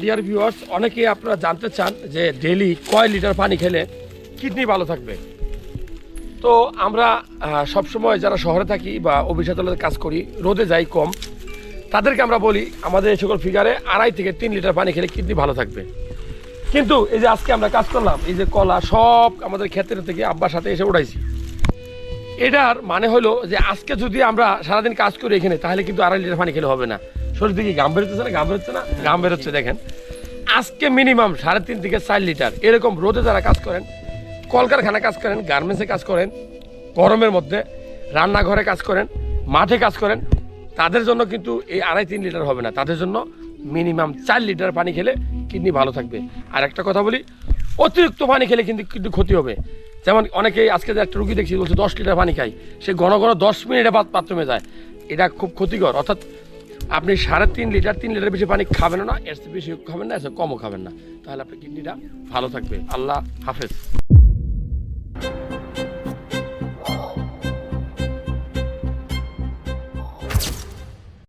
Dear viewers অনেকে আপনারা জানতে চান যে ডেলি কয় লিটার পানি খেলে কিডনি ভালো থাকবে। তো আমরা সবসময় যারা শহরে থাকি বা অফিস কাজ করি, রোদে যাই কম, তাদেরকে আমরা বলি আমাদের এই সকল ফিগারে আড়াই থেকে তিন লিটার পানি খেলে কিডনি ভালো থাকবে। কিন্তু এই যে আজকে আমরা কাজ করলাম, এই যে কলা সব আমাদের ক্ষেত্রে থেকে আব্বার সাথে এসে উঠাইছি এটার মানে হলো যে আজকে যদি আমরা সারাদিন কাজ করি এখানে, তাহলে কিন্তু আড়াই লিটার পানি খেলে হবে না। শরীর থেকে ঘাম বেরোচ্ছে না ঘাম বেরোচ্ছে না ঘাম বেরোচ্ছে, দেখেন। আজকে মিনিমাম সাড়ে তিন থেকে চার লিটার এরকম রোদে যারা কাজ করেন কলকারখানা কাজ করেন গার্মেন্টসে কাজ করেন, গরমের মধ্যে রান্নাঘরে কাজ করেন, মাঠে কাজ করেন, তাদের জন্য কিন্তু এই আড়াই তিন লিটার হবে না। তাদের জন্য মিনিমাম চার লিটার পানি খেলে কিডনি ভালো থাকবে। আর একটা কথা বলি, অতিরিক্ত পানি খেলে কিন্তু কিন্তু ক্ষতি হবে। যেমন অনেকেই আজকে যে একটা রুগী দেখছি, বলছে দশ লিটার পানি খাই। সে ঘন ঘন দশ মিনিটে বাথ বাথরুমে যায়। এটা খুব ক্ষতিকর। অর্থাৎ আপনি সাড়ে তিন লিটার তিন লিটার বেশি পানি খাবেন না, এর বেশি খাবেন না এসে কমও খাবেন না। তাহলে আপনার কিডনিটা ভালো থাকবে। আল্লাহ হাফেজ।